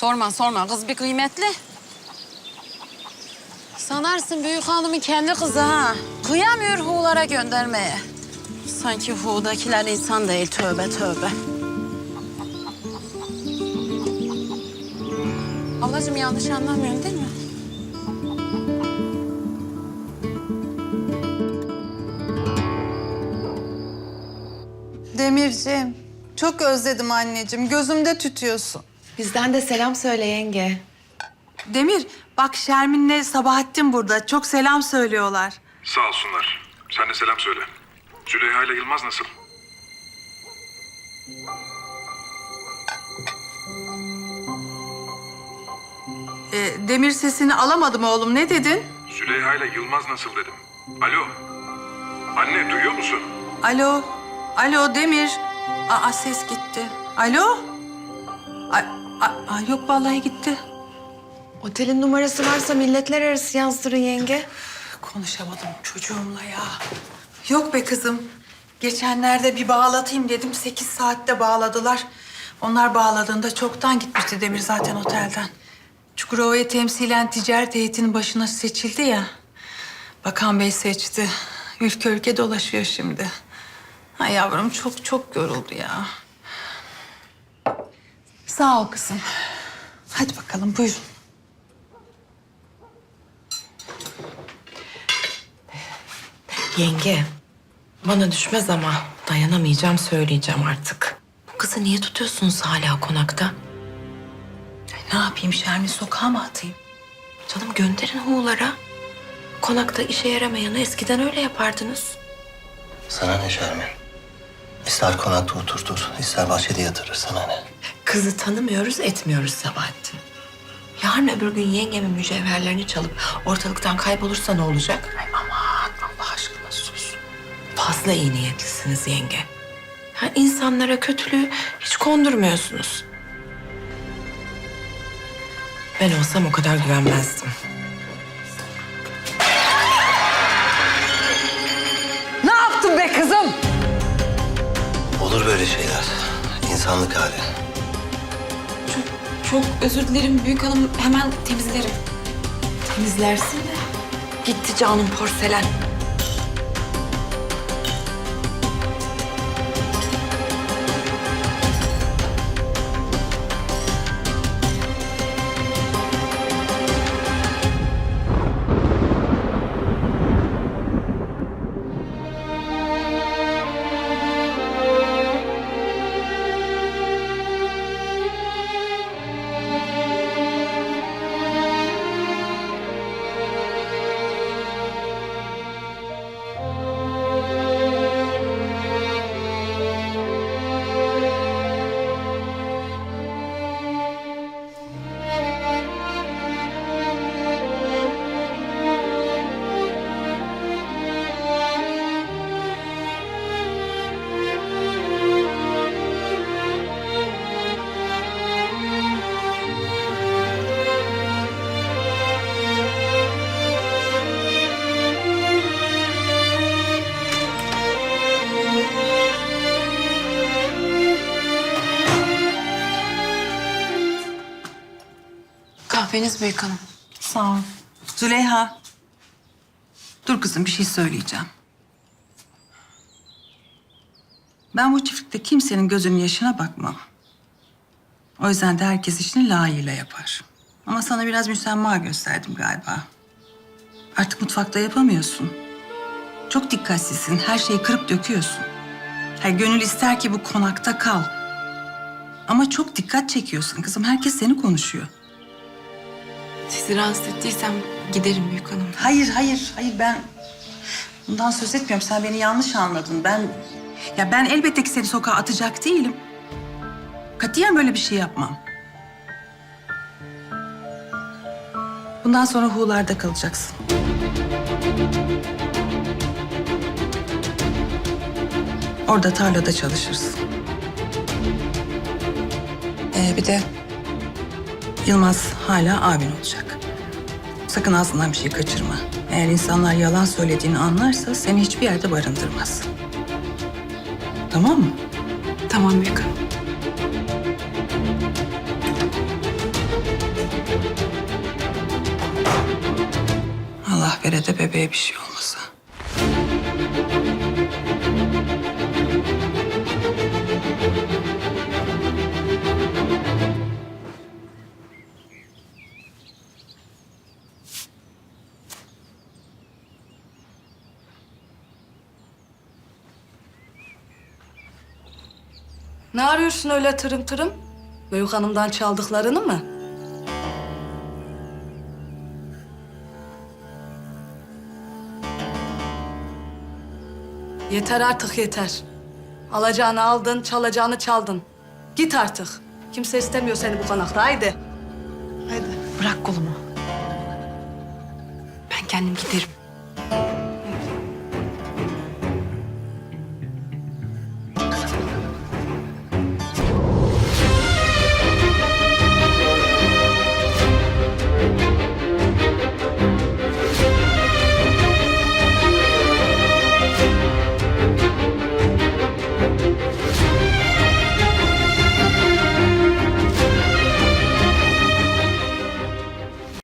Sorma sorma kız bir kıymetli. Sanarsın büyük hanımın kendi kızı ha. Kıyamıyor Hu'lara göndermeye. Sanki Hu'dakiler insan değil tövbe tövbe. Ablacığım yanlış anlamıyorsun değil mi? Demirciğim, çok özledim anneciğim. Gözümde tütüyorsun. Bizden de selam söyle yenge. Demir, bak Şermin'le Sabahattin burada. Çok selam söylüyorlar. Sağ olsunlar. Sen de selam söyle. Züleyha ile Yılmaz nasıl? Ee, Demir sesini alamadım oğlum. Ne dedin? Züleyha ile Yılmaz nasıl dedim. Alo. Anne duyuyor musun? Alo, alo Demir. Aa ses gitti. Alo? Ay, ay, yok vallahi gitti. Otelin numarası varsa milletler arası yazdırın yenge. Konuşamadım çocuğumla ya. Yok be kızım. Geçenlerde bir bağlatayım dedim. Sekiz saatte bağladılar. Onlar bağladığında çoktan gitmişti Demir zaten otelden. Çukurova'yı temsilen ticaret heyetinin başına seçildi ya. Bakan Bey seçti. Ülke ülke dolaşıyor şimdi. Ay yavrum çok çok yoruldu ya. Sağ ol kızım. Hadi bakalım buyurun. Yenge, bana düşmez ama dayanamayacağım söyleyeceğim artık. Bu kızı niye tutuyorsunuz hala konakta? Ay, ne yapayım Şermin sokağa mı atayım? Canım gönderin Hu'lara. Konakta işe yaramayanı eskiden öyle yapardınız. Sana ne Şermin? İster konakta oturtur, ister bahçede yatırır. Sana ne? Kızı tanımıyoruz, etmiyoruz Sabahattin. Yarın öbür gün yengemin mücevherlerini çalıp ortalıktan kaybolursa ne olacak? Ay aman Allah aşkına sus. Fazla iyi niyetlisiniz yenge. Ha, insanlara kötülüğü hiç kondurmuyorsunuz. Ben olsam o kadar güvenmezdim. Ne yaptın be kızım? Olur böyle şeyler. İnsanlık hali. Çok, özür dilerim büyük hanım. Hemen temizlerim. Temizlersin de. Gitti canım porselen. Kahveniz büyük hanım. Sağ ol. Züleyha. Dur kızım bir şey söyleyeceğim. Ben bu çiftlikte kimsenin gözünün yaşına bakmam. O yüzden de herkes işini layığıyla yapar. Ama sana biraz müsamma gösterdim galiba. Artık mutfakta yapamıyorsun. Çok dikkatsizsin. Her şeyi kırıp döküyorsun. Her gönül ister ki bu konakta kal. Ama çok dikkat çekiyorsun kızım. Herkes seni konuşuyor. Sizi rahatsız ettiysem giderim büyük hanım. Hayır, hayır, hayır ben bundan söz etmiyorum. Sen beni yanlış anladın. Ben ya ben elbette ki seni sokağa atacak değilim. Katiyen böyle bir şey yapmam. Bundan sonra Hu'larda kalacaksın. Orada tarlada çalışırsın. Ee, bir de Yılmaz hala abin olacak. Sakın ağzından bir şey kaçırma. Eğer insanlar yalan söylediğini anlarsa seni hiçbir yerde barındırmaz. Tamam mı? Tamam Melek Hanım. Allah vere de bebeğe bir şey olmaz. Ne arıyorsun öyle tırım tırım? Büyük hanımdan çaldıklarını mı? Yeter artık yeter. Alacağını aldın, çalacağını çaldın. Git artık. Kimse istemiyor seni bu konakta. Haydi. Haydi. Bırak kolumu. Ben kendim giderim.